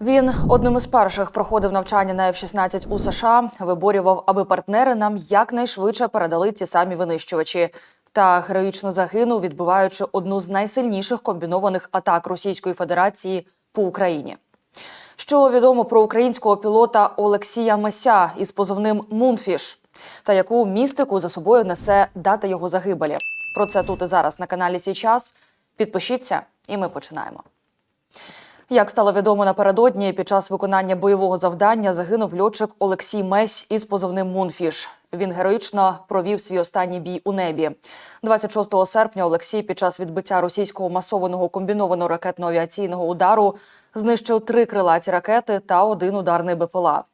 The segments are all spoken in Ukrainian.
Він одним із перших проходив навчання на F-16 у США, виборював, аби партнери нам якнайшвидше передали ці самі винищувачі. Та героїчно загинув, відбиваючи одну з найсильніших комбінованих атак Російської Федерації по Україні. Що відомо про українського пілота Олексія Меся із позивним Мунфіш, та яку містику за собою несе дата його загибелі. Про це тут і зараз на каналі Січас. Підпишіться, і ми починаємо. Як стало відомо напередодні, під час виконання бойового завдання загинув льотчик Олексій Месь із позивним Мунфіш. Він героїчно провів свій останній бій у небі. 26 серпня Олексій під час відбиття російського масованого комбінованого ракетно-авіаційного удару знищив три крилаті ракети та один ударний БПЛА.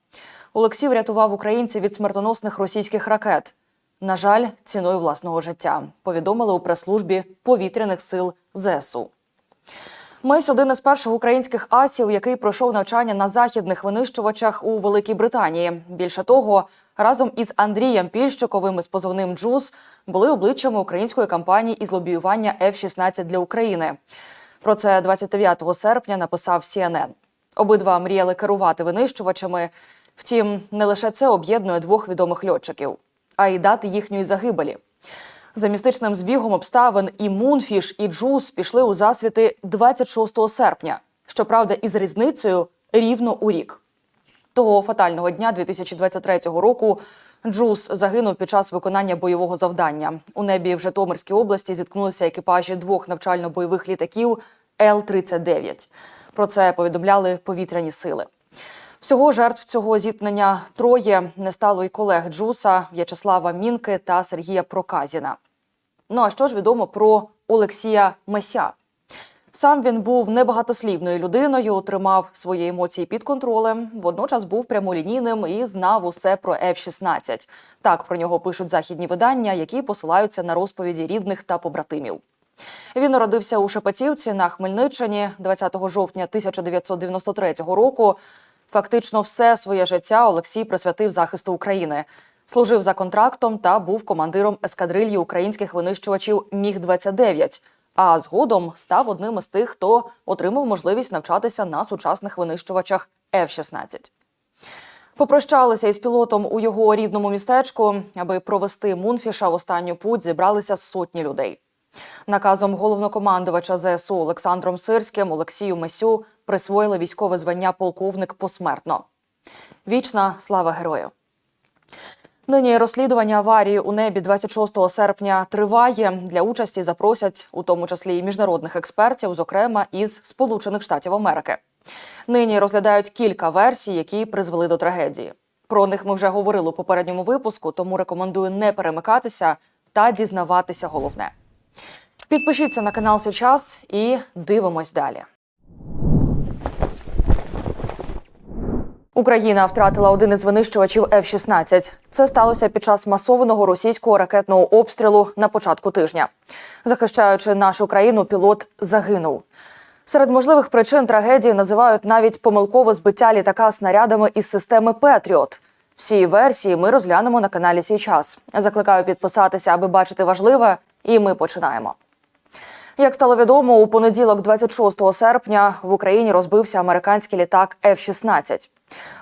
Олексій врятував українців від смертоносних російських ракет. На жаль, ціною власного життя повідомили у прес-службі повітряних сил ЗСУ. Месь один із перших українських асів, який пройшов навчання на західних винищувачах у Великій Британії. Більше того, разом із Андрієм Пільщиковим із позовним Джуз були обличчями української кампанії із лобіювання F-16 для України. Про це 29 серпня написав CNN. Обидва мріяли керувати винищувачами. Втім, не лише це об'єднує двох відомих льотчиків, а й дати їхньої загибелі. За містичним збігом обставин і Мунфіш, і Джуз пішли у засвіти 26 серпня. Щоправда, із різницею рівно у рік. Того фатального дня 2023 року Джуз загинув під час виконання бойового завдання. У небі в Житомирській області зіткнулися екіпажі двох навчально-бойових літаків Л-39. Про це повідомляли повітряні сили. Всього жертв цього зіткнення троє не стало й колег Джуса В'ячеслава Мінки та Сергія Проказіна. Ну а що ж відомо про Олексія Меся? Сам він був небагатослівною людиною, тримав свої емоції під контролем, водночас був прямолінійним і знав усе про F-16. Так про нього пишуть західні видання, які посилаються на розповіді рідних та побратимів. Він народився у Шепетівці на Хмельниччині 20 жовтня 1993 року. Фактично, все своє життя Олексій присвятив захисту України. Служив за контрактом та був командиром ескадрильї українських винищувачів Міг 29 а згодом став одним із тих, хто отримав можливість навчатися на сучасних винищувачах F-16. Попрощалися із пілотом у його рідному містечку, аби провести Мунфіша в останню путь зібралися сотні людей. Наказом головнокомандувача ЗСУ Олександром Сирським Олексію Месю присвоїли військове звання полковник посмертно. Вічна слава герою! Нині розслідування аварії у небі 26 серпня триває. Для участі запросять, у тому числі і міжнародних експертів, зокрема із Сполучених Штатів Америки. Нині розглядають кілька версій, які призвели до трагедії. Про них ми вже говорили у попередньому випуску, тому рекомендую не перемикатися та дізнаватися головне. Підпишіться на канал сейчас і дивимось далі. Україна втратила один із винищувачів F-16. Це сталося під час масованого російського ракетного обстрілу на початку тижня. Захищаючи нашу країну, пілот загинув. Серед можливих причин трагедії називають навіть помилкове збиття літака снарядами із системи Петріот. Всі версії ми розглянемо на каналі Сій час. Закликаю підписатися, аби бачити важливе, і ми починаємо. Як стало відомо, у понеділок, 26 серпня, в Україні розбився американський літак F-16.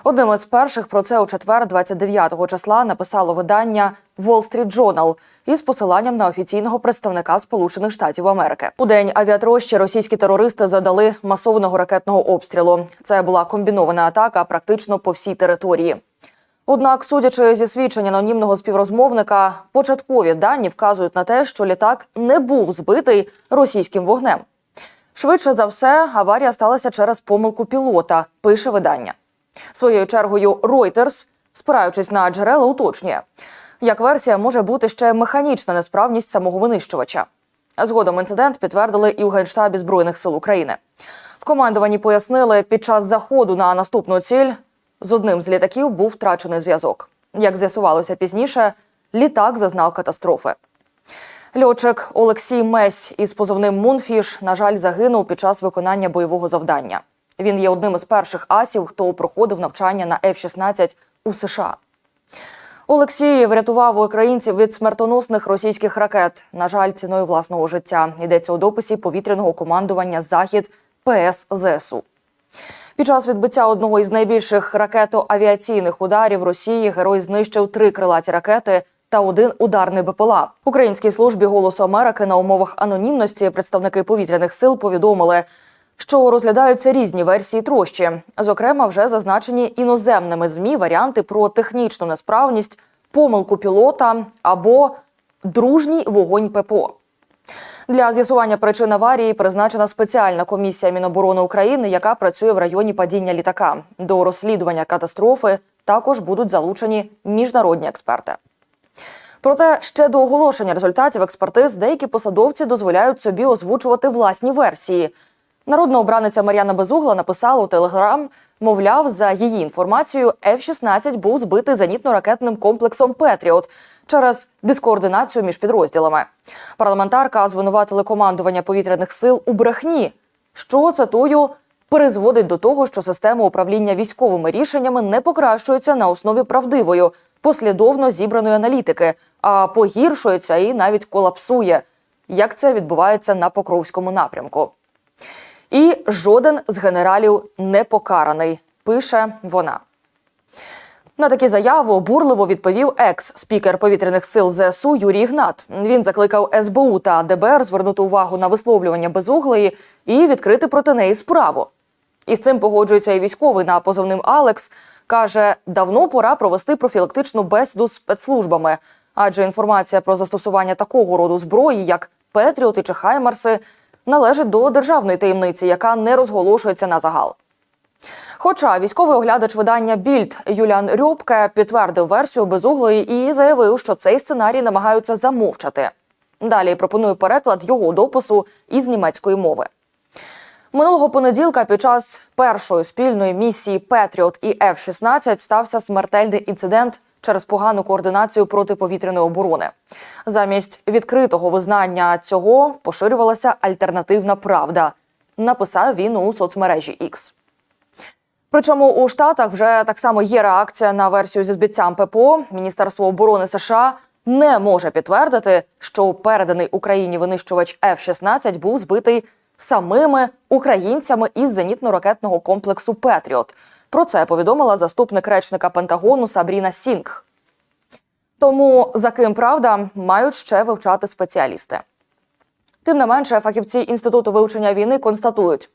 Одним із перших про це у четвер, 29 числа, написало видання Wall Street Journal із посиланням на офіційного представника Сполучених Штатів Америки. У день авіатрощі російські терористи задали масованого ракетного обстрілу. Це була комбінована атака практично по всій території. Однак, судячи зі свідчень анонімного співрозмовника, початкові дані вказують на те, що літак не був збитий російським вогнем. Швидше за все, аварія сталася через помилку пілота, пише видання. Своєю чергою Reuters, спираючись на джерела, уточнює, як версія може бути ще механічна несправність самого винищувача. Згодом інцидент підтвердили і у Генштабі Збройних сил України. В командуванні пояснили, під час заходу на наступну ціль з одним з літаків був втрачений зв'язок. Як з'ясувалося пізніше, літак зазнав катастрофи. Льотчик Олексій Месь із позовним Мунфіш, на жаль, загинув під час виконання бойового завдання. Він є одним із перших асів, хто проходив навчання на F-16 у США. Олексій врятував українців від смертоносних російських ракет. На жаль, ціною власного життя йдеться у дописі повітряного командування Захід ПС ЗСУ. Під час відбиття одного із найбільших ракето-авіаційних ударів Росії герой знищив три крилаті ракети та один ударний БПЛА. Українській службі голосу Америки на умовах анонімності представники повітряних сил повідомили, що розглядаються різні версії трощі. Зокрема, вже зазначені іноземними змі варіанти про технічну несправність, помилку пілота або дружній вогонь ППО. Для з'ясування причин аварії призначена спеціальна комісія Міноборони України, яка працює в районі падіння літака. До розслідування катастрофи також будуть залучені міжнародні експерти. Проте ще до оголошення результатів експертиз деякі посадовці дозволяють собі озвучувати власні версії. Народна обраниця Мар'яна Безугла написала у Телеграм, мовляв, за її інформацією, F-16 був збитий зенітно-ракетним комплексом Петріот через дискоординацію між підрозділами. Парламентарка звинуватили командування повітряних сил у брехні, що цитую. Призводить до того, що система управління військовими рішеннями не покращується на основі правдивої, послідовно зібраної аналітики, а погіршується і навіть колапсує, як це відбувається на Покровському напрямку. І жоден з генералів не покараний, пише вона. На такі заяви обурливо відповів екс-спікер повітряних сил ЗСУ Юрій Ігнат. Він закликав СБУ та ДБР звернути увагу на висловлювання безуглої і відкрити проти неї справу. І з цим погоджується і військовий на позовним Алекс. каже, давно пора провести профілактичну бесіду з спецслужбами, адже інформація про застосування такого роду зброї, як Петріоти чи Хаймарси, належить до державної таємниці, яка не розголошується на загал. Хоча військовий оглядач видання Більд Юліан Рьобке підтвердив версію безуглої і заявив, що цей сценарій намагаються замовчати. Далі пропоную переклад його допису із німецької мови. Минулого понеділка під час першої спільної місії Петріот і F-16 стався смертельний інцидент через погану координацію протиповітряної оборони. Замість відкритого визнання цього поширювалася альтернативна правда. Написав він у соцмережі X. Причому у Штатах вже так само є реакція на версію зі збиттям ППО. Міністерство оборони США не може підтвердити, що переданий Україні винищувач F-16 був збитий самими українцями із зенітно-ракетного комплексу Петріот. Про це повідомила заступник речника Пентагону Сабріна Сінг. Тому за ким правда мають ще вивчати спеціалісти. Тим не менше, фахівці інституту вивчення війни констатують,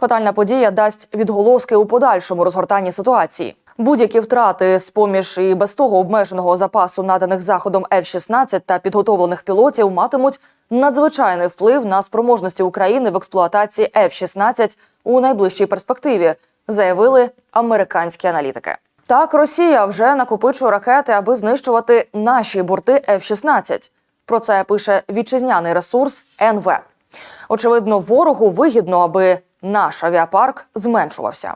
фатальна подія дасть відголоски у подальшому розгортанні ситуації. Будь-які втрати з поміж і без того обмеженого запасу наданих заходом F-16 та підготовлених пілотів матимуть надзвичайний вплив на спроможності України в експлуатації F-16 у найближчій перспективі, заявили американські аналітики. Так, Росія вже накопичує ракети, аби знищувати наші борти F-16. Про це пише вітчизняний ресурс НВ. Очевидно, ворогу вигідно, аби наш авіапарк зменшувався.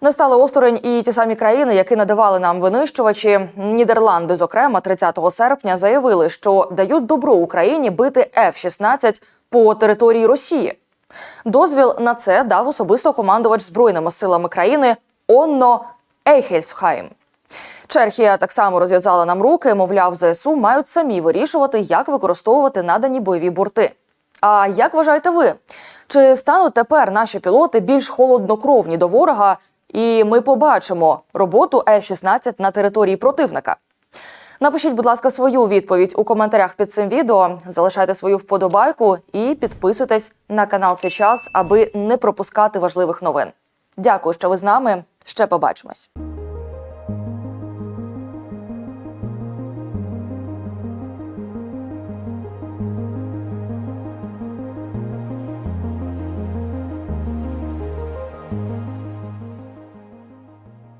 Не стали осторонь і ті самі країни, які надавали нам винищувачі. Нідерланди, зокрема, 30 серпня заявили, що дають добро Україні бити F-16 по території Росії. Дозвіл на це дав особисто командувач збройними силами країни Онно Ейхельсхайм. Чехія так само розв'язала нам руки, мовляв, ЗСУ мають самі вирішувати, як використовувати надані бойові борти. А як вважаєте ви? Чи стануть тепер наші пілоти більш холоднокровні до ворога, і ми побачимо роботу F-16 на території противника? Напишіть, будь ласка, свою відповідь у коментарях під цим відео. Залишайте свою вподобайку і підписуйтесь на канал Сейчас, аби не пропускати важливих новин. Дякую, що ви з нами. Ще побачимось.